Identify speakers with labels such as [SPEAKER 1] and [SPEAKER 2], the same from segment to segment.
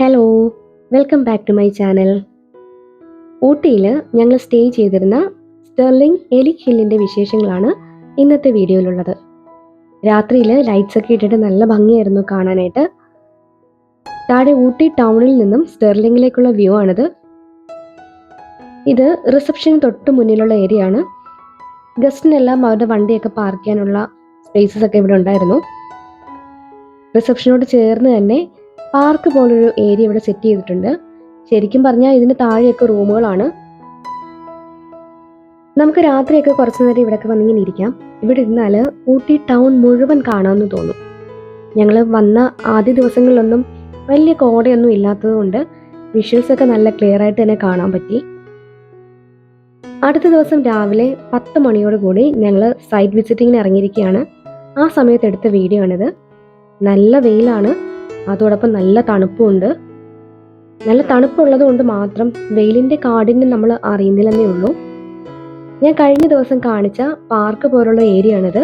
[SPEAKER 1] Hello welcome back to my channel ഊട്ടിയിൽ ഞങ്ങൾ stay ചെയ്തിരുന്ന സ്റ്റെർലിംഗ് എലി ഹില്ലിന്റെ വിശേഷങ്ങളാണ് ഇന്നത്തെ വീഡിയോയിലുള്ളത്. രാത്രിയിൽ ലൈറ്റ്സ് ഒക്കെ ഇട്ടിട്ട് നല്ല ഭംഗിയായിരുന്നു കാണാനായിട്ട്. താഴെ ഊട്ടി ടൗണിൽ നിന്നും സ്റ്റെർലിംഗിലേക്കുള്ള വ്യൂ ആണിത്. ഇത് റിസപ്ഷന് തൊട്ട് മുന്നിലുള്ള ഏരിയ ആണ്. ഗസ്റ്റിനെല്ലാം അവരുടെ വണ്ടിയൊക്കെ പാർക്ക് ചെയ്യാനുള്ള സ്പേസസ് ഒക്കെ ഇവിടെ ഉണ്ടായിരുന്നു. റിസപ്ഷനോട് ചേർന്ന് തന്നെ പാർക്ക് പോലൊരു ഏരിയ ഇവിടെ സെറ്റ് ചെയ്തിട്ടുണ്ട്. ശരിക്കും പറഞ്ഞാൽ ഇതിന് താഴെയൊക്കെ റൂമുകളാണ്. നമുക്ക് രാത്രിയൊക്കെ കുറച്ചു നേരം ഇവിടെയൊക്കെ വന്നിങ്ങനെ ഇരിക്കാം. ഇവിടെ ഇരുന്നാൽ ഊട്ടി ടൗൺ മുഴുവൻ കാണാമെന്ന് തോന്നും. ഞങ്ങൾ വന്ന ആദ്യ ദിവസങ്ങളിലൊന്നും വലിയ കോടയൊന്നും ഇല്ലാത്തതുകൊണ്ട് വിഷ്വൽസ് ഒക്കെ നല്ല ക്ലിയർ ആയിട്ട് തന്നെ കാണാൻ പറ്റി. അടുത്ത ദിവസം രാവിലെ പത്ത് മണിയോട് കൂടി ഞങ്ങൾ സൈറ്റ് വിസിറ്റിങ്ങിന് ഇറങ്ങിയിരിക്കുകയാണ്. ആ സമയത്ത് എടുത്ത വീഡിയോ ആണിത്. നല്ല വെയിലാണ്. അതോടൊപ്പം നല്ല തണുപ്പുമുണ്ട് നല്ല തണുപ്പുള്ളത് കൊണ്ട് മാത്രം വെയിലിന്റെ കാഠിന്യം നമ്മൾ അറിയുന്നില്ലെന്നേ ഉള്ളൂ. ഞാൻ കഴിഞ്ഞ ദിവസം കാണിച്ച പാർക്ക് പോലുള്ള ഏരിയ ആണിത്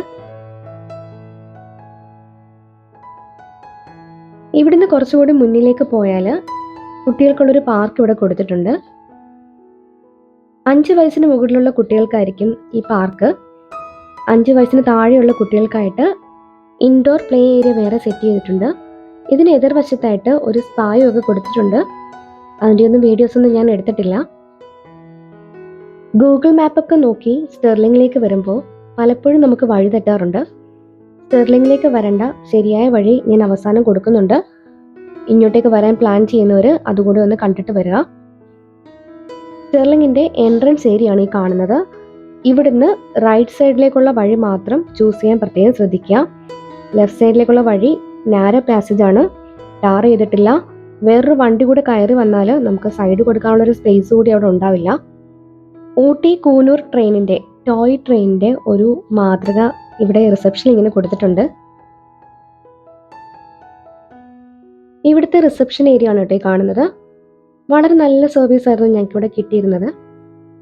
[SPEAKER 1] ഇവിടുന്ന് കുറച്ചുകൂടി മുന്നിലേക്ക് പോയാൽ കുട്ടികൾക്കുള്ളൊരു പാർക്ക് ഇവിടെ കൊടുത്തിട്ടുണ്ട്. അഞ്ച് വയസ്സിന് മുകളിലുള്ള കുട്ടികൾക്കായിരിക്കും ഈ പാർക്ക്. അഞ്ച് വയസ്സിന് താഴെയുള്ള കുട്ടികൾക്കായിട്ട് ഇൻഡോർ പ്ലേ ഏരിയ വേറെ സെറ്റ് ചെയ്തിട്ടുണ്ട്. ഇതിന് എതിർവശത്തായിട്ട് ഒരു സ്പായും ഒക്കെ കൊടുത്തിട്ടുണ്ട്. അതിന്റെ ഒന്നും വീഡിയോസ് ഒന്നും ഞാൻ എടുത്തിട്ടില്ല. ഗൂഗിൾ മാപ്പൊക്കെ നോക്കി സ്റ്റെർലിംഗിലേക്ക് വരുമ്പോൾ പലപ്പോഴും നമുക്ക് വഴി തെറ്റാറുണ്ട്. സ്റ്റെർലിംഗിലേക്ക് വരേണ്ട ശരിയായ വഴി ഞാൻ അവസാനം കൊടുക്കുന്നുണ്ട്. ഇങ്ങോട്ടേക്ക് വരാൻ പ്ലാൻ ചെയ്യുന്നവർ അതുകൂടി ഒന്ന് കണ്ടിട്ട് വരിക. സ്റ്റെർലിങ്ങിന്റെ എൻട്രൻസ് ഏരിയ ആണ് ഈ കാണുന്നത്. ഇവിടുന്ന് റൈറ്റ് സൈഡിലേക്കുള്ള വഴി മാത്രം ചൂസ് ചെയ്യാൻ പ്രത്യേകം ശ്രദ്ധിക്കുക. ലെഫ്റ്റ് സൈഡിലേക്കുള്ള വഴി നാരോ പാസേജ് ആണ്. ടാർ ചെയ്തിട്ടില്ല. വേറൊരു വണ്ടി കൂടെ കയറി വന്നാൽ നമുക്ക് സൈഡ് കൊടുക്കാനുള്ള ഒരു സ്പേസ് കൂടി അവിടെ ഉണ്ടാവില്ല. ഊട്ടി കൂനൂർ ട്രെയിനിന്റെ ടോയ് ട്രെയിനിന്റെ ഒരു മാതൃക ഇവിടെ റിസപ്ഷനിൽ ഇങ്ങനെ കൊടുത്തിട്ടുണ്ട്. ഇവിടുത്തെ റിസപ്ഷൻ ഏരിയ ആണ് കേട്ടോ കാണുന്നത്. വളരെ നല്ല സർവീസ് ആയിരുന്നു ഞങ്ങൾക്ക് ഇവിടെ കിട്ടിയിരുന്നത്.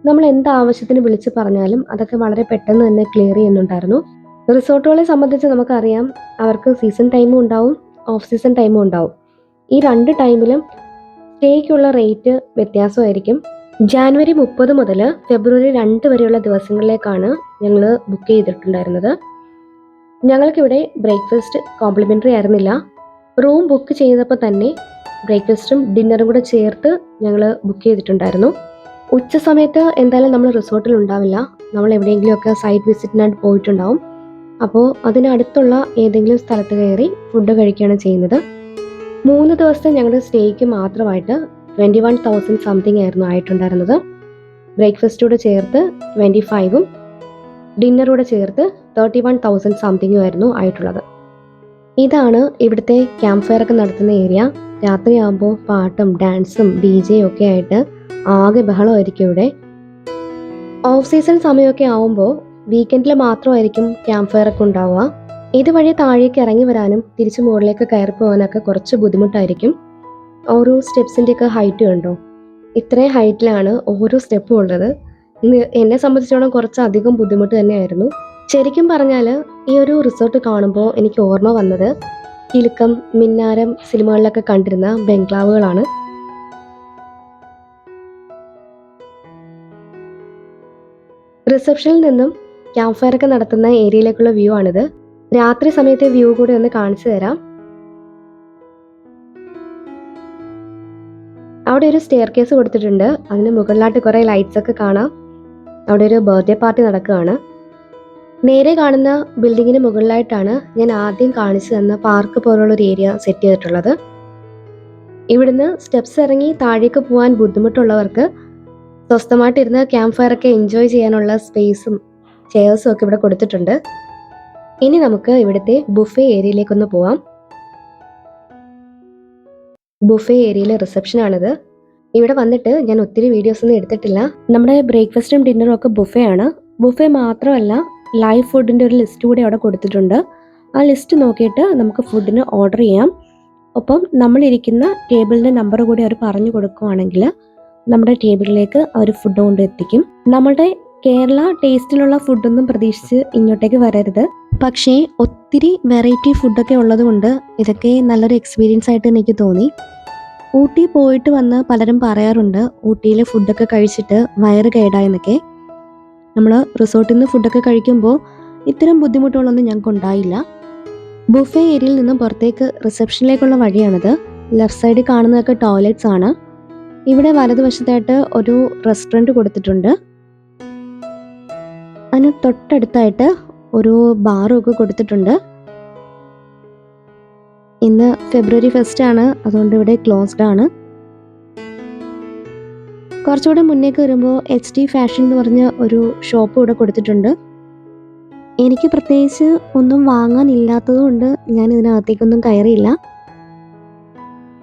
[SPEAKER 1] നമ്മൾ എന്ത് ആവശ്യത്തിന് വിളിച്ച് പറഞ്ഞാലും അതൊക്കെ വളരെ പെട്ടെന്ന് തന്നെ ക്ലിയർ ചെയ്യുന്നുണ്ടായിരുന്നു. റിസോർട്ടുകളെ സംബന്ധിച്ച് നമുക്കറിയാം അവർക്ക് സീസൺ ടൈമും ഉണ്ടാവും ഓഫ് സീസൺ ടൈമും ഉണ്ടാവും. ഈ രണ്ട് ടൈമിലും സ്റ്റേക്കുള്ള റേറ്റ് വ്യത്യാസമായിരിക്കും. ജാനുവരി മുപ്പത് മുതൽ ഫെബ്രുവരി രണ്ട് വരെയുള്ള ദിവസങ്ങളിലേക്കാണ് ഞങ്ങൾ ബുക്ക് ചെയ്തിട്ടുണ്ടായിരുന്നത്. ഞങ്ങൾക്കിവിടെ ബ്രേക്ക്ഫാസ്റ്റ് കോംപ്ലിമെന്ററി ആയിരുന്നില്ല. റൂം ബുക്ക് ചെയ്തപ്പോൾ തന്നെ ബ്രേക്ക്ഫാസ്റ്റും ഡിന്നറും കൂടെ ചേർത്ത് ഞങ്ങൾ ബുക്ക് ചെയ്തിട്ടുണ്ടായിരുന്നു. ഉച്ച സമയത്ത് എന്തായാലും നമ്മൾ റിസോർട്ടിൽ ഉണ്ടാവില്ല. നമ്മൾ എവിടെയെങ്കിലുമൊക്കെ സൈറ്റ് വിസിറ്റിനായിട്ട് പോയിട്ടുണ്ടാവും. അപ്പോൾ അതിനടുത്തുള്ള ഏതെങ്കിലും സ്ഥലത്ത് കയറി ഫുഡ് കഴിക്കുകയാണ് ചെയ്യുന്നത്. മൂന്ന് ദിവസത്തെ ഞങ്ങളുടെ സ്റ്റേക്ക് മാത്രമായിട്ട് ട്വന്റി വൺ തൗസൻഡ് സംതിങ് ആയിരുന്നു ആയിട്ടുണ്ടായിരുന്നത്. ബ്രേക്ക്ഫാസ്റ്റോട് ചേർത്ത് ട്വന്റി ഫൈവും ഡിന്നറോട് ചേർത്ത് തേർട്ടി വൺ തൗസൻഡ് സംതിങ്ങും ആയിരുന്നു ആയിട്ടുള്ളത്. ഇതാണ് ഇവിടുത്തെ ക്യാമ്പ് ഫയർ ഒക്കെ നടത്തുന്ന ഏരിയ രാത്രിയാകുമ്പോൾ പാട്ടും ഡാൻസും ഡി ജെയും ഒക്കെ ആയിട്ട് ആകെ ബഹളമായിരിക്കും ഇവിടെ. ഓഫ് സീസൺ സമയമൊക്കെ ആവുമ്പോൾ വീക്കെൻഡിൽ മാത്രമായിരിക്കും ക്യാമ്പ് ഫയർ ഒക്കെ ഉണ്ടാവുക. ഇതുവഴി താഴേക്ക് ഇറങ്ങി വരാനും തിരിച്ച് മുകളിലേക്ക് കയറി പോകാനൊക്കെ കുറച്ച് ബുദ്ധിമുട്ടായിരിക്കും. ഓരോ സ്റ്റെപ്സിന്റെയൊക്കെ ഹൈറ്റ് കണ്ടോ? ഇത്രയും ഹൈറ്റിലാണ് ഓരോ സ്റ്റെപ്പും ഉള്ളത്. എന്നെ സംബന്ധിച്ചോളം കുറച്ച് അധികം ബുദ്ധിമുട്ട് തന്നെയായിരുന്നു. ശരിക്കും പറഞ്ഞാൽ ഈ ഒരു റിസോർട്ട് കാണുമ്പോൾ എനിക്ക് ഓർമ്മ വന്നത് കിലുക്കം മിന്നാരം സിനിമകളിലൊക്കെ കണ്ടിരുന്ന ബംഗ്ലാവുകളാണ്. റിസപ്ഷനിൽ നിന്നും ക്യാമ്പ് ഫയർ ഒക്കെ നടത്തുന്ന ഏരിയയിലേക്കുള്ള വ്യൂ ആണിത്. രാത്രി സമയത്തെ വ്യൂ കൂടി ഒന്ന് കാണിച്ചു തരാം. അവിടെ ഒരു സ്റ്റെയർ കേസ് കൊടുത്തിട്ടുണ്ട്. അതിന് മുകളിലായിട്ട് കുറേ ലൈറ്റ്സ് ഒക്കെ കാണാം. അവിടെ ഒരു ബർത്ത്ഡേ പാർട്ടി നടക്കുകയാണ്. നേരെ കാണുന്ന ബിൽഡിങ്ങിന് മുകളിലായിട്ടാണ് ഞാൻ ആദ്യം കാണിച്ചു തന്ന പാർക്ക് പോലുള്ള ഒരു ഏരിയ സെറ്റ് ചെയ്തിട്ടുള്ളത്. ഇവിടുന്ന് സ്റ്റെപ്സ് ഇറങ്ങി താഴേക്ക് പോകാൻ ബുദ്ധിമുട്ടുള്ളവർക്ക് സ്വസ്ഥമായിട്ടിരുന്ന് ക്യാമ്പ് ഒക്കെ എൻജോയ് ചെയ്യാനുള്ള സ്പേസും ചെയർസും ഒക്കെ ഇവിടെ കൊടുത്തിട്ടുണ്ട്. ഇനി നമുക്ക് ഇവിടുത്തെ ബുഫേ ഏരിയയിലേക്കൊന്ന് പോവാം. ബുഫേ ഏരിയയിലെ റിസപ്ഷൻ ആണിത്. ഇവിടെ വന്നിട്ട് ഞാൻ ഒത്തിരി വീഡിയോസ് ഒന്നും എടുത്തിട്ടില്ല. നമ്മുടെ ബ്രേക്ക്ഫാസ്റ്റും ഡിന്നറും ഒക്കെ ബുഫേ ആണ്. ബുഫേ മാത്രമല്ല ലൈവ് ഫുഡിന്റെ ഒരു ലിസ്റ്റ് കൂടി അവിടെ കൊടുത്തിട്ടുണ്ട്. ആ ലിസ്റ്റ് നോക്കിയിട്ട് നമുക്ക് ഫുഡിന് ഓർഡർ ചെയ്യാം. ഒപ്പം നമ്മളിരിക്കുന്ന ടേബിളിന്റെ നമ്പർ കൂടി അവർ പറഞ്ഞു കൊടുക്കുവാണെങ്കിൽ നമ്മുടെ ടേബിളിലേക്ക് അവർ ഫുഡ് കൊണ്ട് എത്തിക്കും. നമ്മുടെ കേരള ടേസ്റ്റിലുള്ള ഫുഡൊന്നും പ്രതീക്ഷിച്ച് ഇങ്ങോട്ടേക്ക് വരരുത്. പക്ഷേ ഒത്തിരി വെറൈറ്റി ഫുഡൊക്കെ ഉള്ളത് കൊണ്ട് ഇതൊക്കെ നല്ലൊരു എക്സ്പീരിയൻസ് ആയിട്ട് എനിക്ക് തോന്നി. ഊട്ടി പോയിട്ട് വന്ന് പലരും പറയാറുണ്ട് ഊട്ടിയിലെ ഫുഡൊക്കെ കഴിച്ചിട്ട് വയറ് കേടായെന്നൊക്കെ. നമ്മൾ റിസോർട്ടിൽ നിന്ന് ഫുഡൊക്കെ കഴിക്കുമ്പോൾ ഇത്തരം ബുദ്ധിമുട്ടുകളൊന്നും ഞങ്ങൾക്ക് ഉണ്ടായില്ല. ബുഫേ ഏരിയയിൽ നിന്നും പുറത്തേക്ക് റിസപ്ഷനിലേക്കുള്ള വഴിയാണിത്. ലെഫ്റ്റ് സൈഡിൽ കാണുന്നതൊക്കെ ടോയ്ലറ്റ്സ് ആണ്. ഇവിടെ വലതുവശത്തായിട്ട് ഒരു റെസ്റ്റോറന്റ് കൊടുത്തിട്ടുണ്ട്. അതിന് തൊട്ടടുത്തായിട്ട് ഒരു ബാറും ഒക്കെ കൊടുത്തിട്ടുണ്ട്. ഇന്ന് ഫെബ്രുവരി ഫസ്റ്റ് ആണ്. അതുകൊണ്ട് ഇവിടെ ക്ലോസ്ഡ് ആണ്. കുറച്ചുകൂടെ മുന്നേക്ക് വരുമ്പോൾ എച്ച് ഡി ഫാഷൻ എന്ന് പറഞ്ഞ ഒരു ഷോപ്പ് ഇവിടെ കൊടുത്തിട്ടുണ്ട്. എനിക്ക് പ്രത്യേകിച്ച് ഒന്നും വാങ്ങാനില്ലാത്തത് കൊണ്ട് ഞാൻ ഇതിനകത്തേക്കൊന്നും കയറിയില്ല.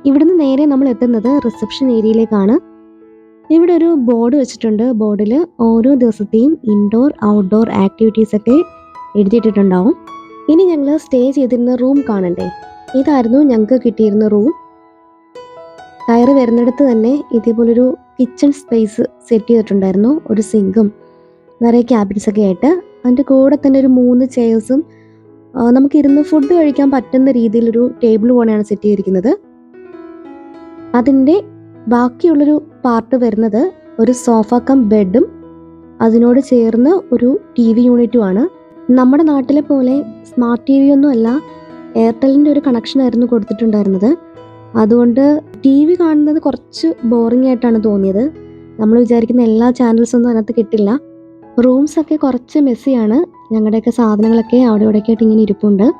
[SPEAKER 1] ഇവിടുന്ന് നേരെ നമ്മൾ എത്തുന്നത് റിസപ്ഷൻ ഏരിയയിലേക്കാണ് ഇവിടെ ഒരു ബോർഡ് വെച്ചിട്ടുണ്ട്. ബോർഡിൽ ഓരോ ദിവസത്തെയും ഇൻഡോർ ഔട്ട്ഡോർ ആക്ടിവിറ്റീസ് ഒക്കെ എഴുതിയിട്ടിട്ടുണ്ടാവും. ഇനി ഞങ്ങൾ സ്റ്റേ ചെയ്തിരുന്ന റൂം കാണണ്ടേ? ഇതായിരുന്നു ഞങ്ങൾക്ക് കിട്ടിയിരുന്ന റൂം കയറി വരുന്നിടത്ത് തന്നെ ഇതേപോലൊരു കിച്ചൺ സ്പേസ് സെറ്റ് ചെയ്തിട്ടുണ്ടായിരുന്നു. ഒരു സിങ്കും നിറയെ ക്യാബിൻസ് ഒക്കെ ആയിട്ട്. അതിന്റെ കൂടെ തന്നെ ഒരു മൂന്ന് ചെയർസും നമുക്ക് ഇരുന്ന് ഫുഡ് കഴിക്കാൻ പറ്റുന്ന രീതിയിലൊരു ടേബിൾ പോലെയാണ് സെറ്റ് ചെയ്തിരിക്കുന്നത്. അതിന്റെ ബാക്കിയുള്ളൊരു പാർട്ട് വരുന്നത് ഒരു സോഫ കം ബെഡും അതിനോട് ചേർന്ന് ഒരു ടി വി യൂണിറ്റുമാണ്. നമ്മുടെ നാട്ടിലെ പോലെ സ്മാർട്ട് ടി വി ഒന്നുമല്ല എയർടെലിന്റെ ഒരു കണക്ഷൻ ആയിരുന്നു കൊടുത്തിട്ടുണ്ടായിരുന്നത്. അതുകൊണ്ട് ടി വി കാണുന്നത് കുറച്ച് ബോറിംഗ് ആയിട്ടാണ് തോന്നിയത്. നമ്മൾ വിചാരിക്കുന്ന എല്ലാ ചാനൽസും ഒന്നും അതിനകത്ത് കിട്ടില്ല. റൂംസൊക്കെ കുറച്ച് മെസ്സിയാണ് ഞങ്ങളുടെയൊക്കെ സാധനങ്ങളൊക്കെ അവിടെ ഇവിടെയൊക്കെ ആയിട്ട് ഇങ്ങനെ ഇരിപ്പുണ്ട്.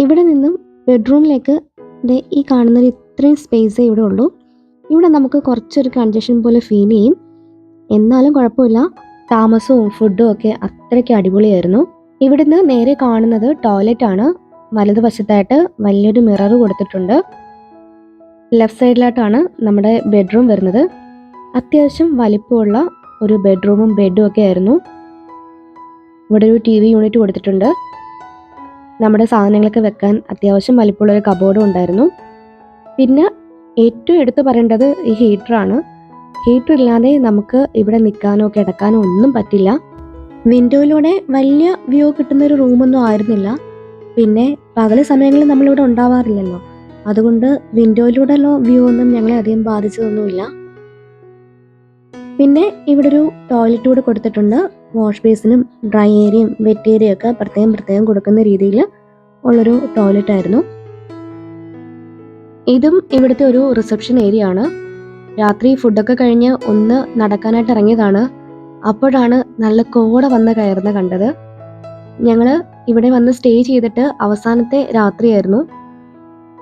[SPEAKER 1] ഇവിടെ നിന്നും ബെഡ്റൂമിലേക്ക് ദേ ഈ കാണുന്ന ഒരു ഇത്രയും സ്പേസേ ഇവിടെ ഉള്ളൂ ഇവിടെ നമുക്ക് കുറച്ചൊരു കൺജഷൻ പോലെ ഫീൽ ചെയ്യും. എന്നാലും കുഴപ്പമില്ല. താമസവും ഫുഡും ഒക്കെ അത്രയ്ക്ക് അടിപൊളിയായിരുന്നു. ഇവിടുന്ന് നേരെ കാണുന്നത് ടോയ്ലറ്റ് ആണ്. വലതുവശത്തായിട്ട് വലിയൊരു മിറർ കൊടുത്തിട്ടുണ്ട്. ലെഫ്റ്റ് സൈഡിലായിട്ടാണ് നമ്മുടെ ബെഡ്റൂം വരുന്നത്. അത്യാവശ്യം വലിപ്പമുള്ള ഒരു ബെഡ്റൂമും ബെഡും ഒക്കെ ആയിരുന്നു. ഇവിടെ ഒരു ടി വി യൂണിറ്റ് കൊടുത്തിട്ടുണ്ട്. നമ്മുടെ സാധനങ്ങളൊക്കെ വെക്കാൻ അത്യാവശ്യം വലിപ്പമുള്ളൊരു കബോർഡും ഉണ്ടായിരുന്നു. പിന്നെ ഏറ്റവും എടുത്തു പറയേണ്ടത് ഈ ഹീറ്ററാണ് ഹീറ്റർ ഇല്ലാതെ നമുക്ക് ഇവിടെ നിൽക്കാനോ കിടക്കാനോ ഒന്നും പറ്റില്ല. വിൻഡോയിലൂടെ വലിയ വ്യൂ കിട്ടുന്ന ഒരു റൂമൊന്നും ആയിരുന്നില്ല. പിന്നെ പകൽ സമയങ്ങളിൽ നമ്മളിവിടെ ഉണ്ടാവാറില്ലല്ലോ. അതുകൊണ്ട് വിൻഡോയിലൂടെയുള്ള വ്യൂ ഒന്നും ഞങ്ങളെ അധികം ബാധിച്ചതൊന്നുമില്ല. പിന്നെ ഇവിടെ ഒരു ടോയ്ലറ്റ് കൂടെ കൊടുത്തിട്ടുണ്ട്. വാഷ് ബേസിനും ഡ്രൈ ഏരിയയും വെറ്റ് ഏരിയയും ഒക്കെ പ്രത്യേകം പ്രത്യേകം കൊടുക്കുന്ന രീതിയിൽ ഉള്ളൊരു ടോയ്ലറ്റ് ആയിരുന്നു. ഇതും ഇവിടുത്തെ ഒരു റിസപ്ഷൻ ഏരിയ ആണ്. രാത്രി ഫുഡൊക്കെ കഴിഞ്ഞ് ഒന്ന് നടക്കാനായിട്ട് ഇറങ്ങിയതാണ്. അപ്പോഴാണ് നല്ല കോട വന്ന് കയറുന്ന കണ്ടത്. ഞങ്ങൾ ഇവിടെ വന്ന് സ്റ്റേ ചെയ്തിട്ട് അവസാനത്തെ രാത്രിയായിരുന്നു.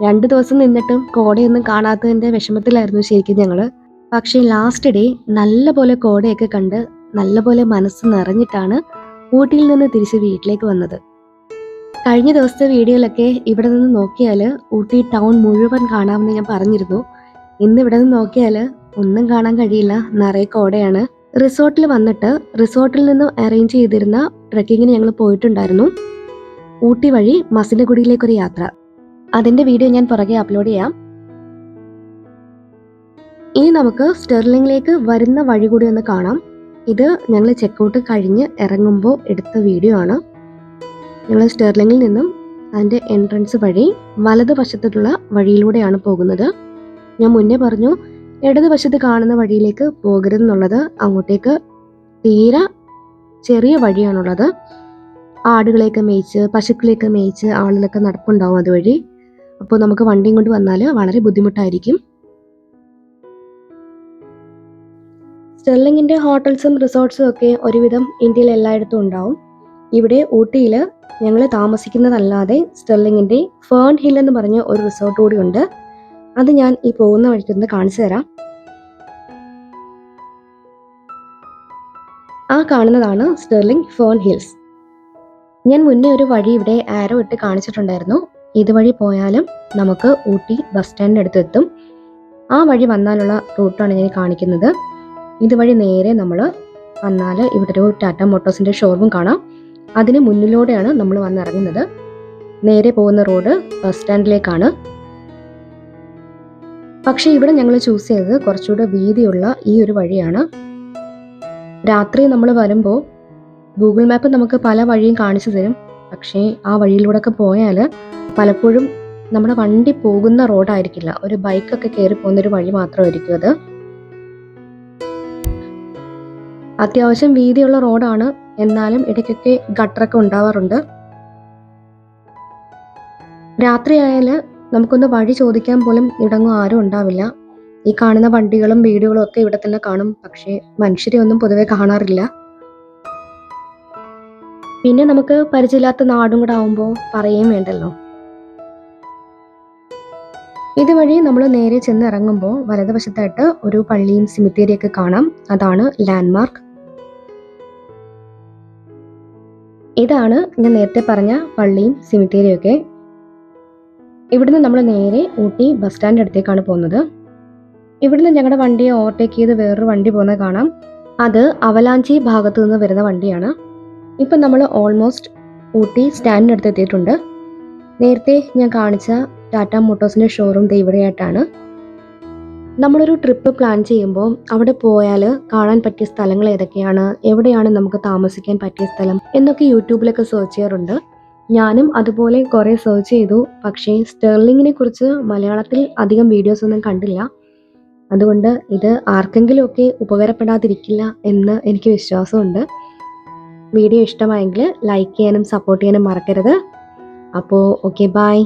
[SPEAKER 1] രണ്ട് ദിവസം നിന്നിട്ടും കോടയൊന്നും കാണാത്തതിന്റെ വിഷമത്തിലായിരുന്നു ശരിക്കും ഞങ്ങൾ പക്ഷേ ലാസ്റ്റ് ഡേ നല്ല പോലെ കോടയൊക്കെ കണ്ട് നല്ല പോലെ മനസ്സ് നിറഞ്ഞിട്ടാണ് ഊട്ടിയിൽ നിന്ന് തിരിച്ച് വീട്ടിലേക്ക് വന്നത്. കഴിഞ്ഞ ദിവസത്തെ വീഡിയോയിലൊക്കെ ഇവിടെ നിന്ന് നോക്കിയാൽ ഊട്ടി ടൗൺ മുഴുവൻ കാണാമെന്ന് ഞാൻ പറഞ്ഞിരുന്നു. ഇന്ന് ഇവിടെ നിന്ന് നോക്കിയാൽ ഒന്നും കാണാൻ കഴിയില്ല. നിറയെ കോടയാണ്. റിസോർട്ടിൽ വന്നിട്ട് റിസോർട്ടിൽ നിന്ന് അറേഞ്ച് ചെയ്തിരുന്ന ട്രക്കിങ്ങിന് ഞങ്ങൾ പോയിട്ടുണ്ടായിരുന്നു. ഊട്ടി വഴി മസിനഗുഡിയിലേക്കൊരു യാത്ര. അതിന്റെ വീഡിയോ ഞാൻ പുറകെ അപ്ലോഡ് ചെയ്യാം. ഇനി നമുക്ക് സ്റ്റെർലിംഗിലേക്ക് വരുന്ന വഴി കൂടി ഒന്ന് കാണാം. ഇത് ഞങ്ങൾ ചെക്കൗട്ട് കഴിഞ്ഞ് ഇറങ്ങുമ്പോൾ എടുത്ത വീഡിയോ ആണ്. ഞങ്ങൾ സ്റ്റെർലിങ്ങിൽ നിന്നും അതിന്റെ എൻട്രൻസ് വഴി വലതുവശത്തുള്ള വഴിയിലൂടെയാണ് പോകുന്നത്. ഞാൻ മുന്നേ പറഞ്ഞു ഇടതുവശത്ത് കാണുന്ന വഴിയിലേക്ക് പോകരുതെന്നുള്ളത് അങ്ങോട്ടേക്ക് തീരെ ചെറിയ വഴിയാണുള്ളത്. ആടുകളെയൊക്കെ മേയിച്ച് പശുക്കളെയൊക്കെ മേയിച്ച് ആളുകളൊക്കെ നടപ്പുണ്ടാവും അതുവഴി. അപ്പോൾ നമുക്ക് വണ്ടിയും കൊണ്ട് വന്നാൽ വളരെ ബുദ്ധിമുട്ടായിരിക്കും. സ്റ്റെർലിങ്ങിന്റെ ഹോട്ടൽസും റിസോർട്ട്സും ഒക്കെ ഒരുവിധം ഇന്ത്യയിൽ എല്ലായിടത്തും ഉണ്ടാവും. ഇവിടെ ഊട്ടിയിൽ ഞങ്ങൾ താമസിക്കുന്നതല്ലാതെ സ്റ്റെർലിങ്ങിന്റെ ഫേൺ ഹിൽ എന്ന് പറഞ്ഞ ഒരു റിസോർട്ട് കൂടി ഉണ്ട്. അത് ഞാൻ ഈ പോകുന്ന വഴിക്കൊന്ന് കാണിച്ചു തരാം. ആ കാണുന്നതാണ് സ്റ്റെർലിംഗ് ഫേൺ ഹിൽസ്. ഞാൻ മുന്നേ ഒരു വഴി ഇവിടെ ആരോ ഇട്ട് കാണിച്ചിട്ടുണ്ടായിരുന്നു. ഇതുവഴി പോയാലും നമുക്ക് ഊട്ടി ബസ് സ്റ്റാൻഡിന്റെ അടുത്ത് എത്തും ആ വഴി വന്നാലുള്ള റൂട്ടാണ് ഞാൻ കാണിക്കുന്നത്. ഇതുവഴി നേരെ നമ്മൾ വന്നാൽ ഇവിടെ ഒരു ടാറ്റ മോട്ടോഴ്സിന്റെ ഷോറൂം കാണാം. അതിന് മുന്നിലൂടെയാണ് നമ്മൾ വന്നിറങ്ങുന്നത്. നേരെ പോകുന്ന റോഡ് ബസ് സ്റ്റാൻഡിലേക്കാണ് പക്ഷേ ഇവിടെ ഞങ്ങൾ ചൂസ് ചെയ്തത് കുറച്ചുകൂടെ വീതിയുള്ള ഈ ഒരു വഴിയാണ്. രാത്രി നമ്മൾ വരുമ്പോൾ ഗൂഗിൾ മാപ്പ് നമുക്ക് പല വഴിയും കാണിച്ചു തരും. പക്ഷേ ആ വഴിയിലൂടെ ഒക്കെ പോയാൽ പലപ്പോഴും നമ്മുടെ വണ്ടി പോകുന്ന റോഡായിരിക്കില്ല ഒരു ബൈക്കൊക്കെ കയറി പോകുന്ന ഒരു വഴി മാത്രമായിരിക്കും അത്. അത്യാവശ്യം വീതിയുള്ള റോഡാണ്. എന്നാലും ഇടയ്ക്കൊക്കെ ഗട്ടറൊക്കെ ഉണ്ടാവാറുണ്ട്. രാത്രിയായാൽ നമുക്കൊന്ന് വഴി ചോദിക്കാൻ പോലും ഇടങ്ങും ആരും ഉണ്ടാവില്ല. ഈ കാണുന്ന വണ്ടികളും വീടുകളും ഒക്കെ ഇവിടെ തന്നെ കാണും. പക്ഷേ മനുഷ്യരെ ഒന്നും പൊതുവെ കാണാറില്ല. പിന്നെ നമുക്ക് പരിചയമില്ലാത്ത നാടും കൂടെ ആവുമ്പോൾ പറയുകയും വേണ്ടല്ലോ. ഇതുവഴി നമ്മൾ നേരെ ചെന്ന് ഇറങ്ങുമ്പോൾ വലതുവശത്തായിട്ട് ഒരു പള്ളിയും സിമിത്തേരിയൊക്കെ കാണാം. അതാണ് ലാൻഡ്മാർക്ക് ഇതാണ് ഞാൻ നേരത്തെ പറഞ്ഞ പള്ളിയും സിമിത്തേരിയും ഒക്കെ. ഇവിടുന്ന് നമ്മൾ നേരെ ഊട്ടി ബസ് സ്റ്റാൻഡ് അടുത്തേക്കാണ് പോകുന്നത്. ഇവിടുന്ന് ഞങ്ങളുടെ വണ്ടിയെ ഓവർടേക്ക് ചെയ്ത് വേറൊരു വണ്ടി പോകുന്നത് കാണാം. അത് അവലാഞ്ചി ഭാഗത്തു നിന്ന് വരുന്ന വണ്ടിയാണ്. ഇപ്പം നമ്മൾ ഓൾമോസ്റ്റ് ഊട്ടി സ്റ്റാൻഡിനടുത്ത് എത്തിയിട്ടുണ്ട്. നേരത്തെ ഞാൻ കാണിച്ച ടാറ്റ മോട്ടോഴ്സിന്റെ ഷോറൂം ഇവിടെയായിട്ടാണ്. നമ്മളൊരു ട്രിപ്പ് പ്ലാൻ ചെയ്യുമ്പോൾ അവിടെ പോയാൽ കാണാൻ പറ്റിയ സ്ഥലങ്ങൾ ഏതൊക്കെയാണ്? എവിടെയാണ് നമുക്ക് താമസിക്കാൻ പറ്റിയ സ്ഥലം? എന്നൊക്കെ യൂട്യൂബിലൊക്കെ സെർച്ച് ചെയ്യാറുണ്ട്. ഞാനും അതുപോലെ കുറേ സെർച്ച് ചെയ്തു. പക്ഷേ സ്റ്റെർലിങ്ങിനെ കുറിച്ച് മലയാളത്തിൽ അധികം വീഡിയോസ് ഒന്നും കണ്ടില്ല. അതുകൊണ്ട് ഇത് ആർക്കെങ്കിലുമൊക്കെ ഉപകാരപ്പെടാതിരിക്കില്ല എന്ന് എനിക്ക് വിശ്വാസമുണ്ട്. വീഡിയോ ഇഷ്ടമായെങ്കിൽ ലൈക്ക് ചെയ്യാനും സപ്പോർട്ട് ചെയ്യാനും മറക്കരുത്. അപ്പോൾ ഓക്കെ ബായ്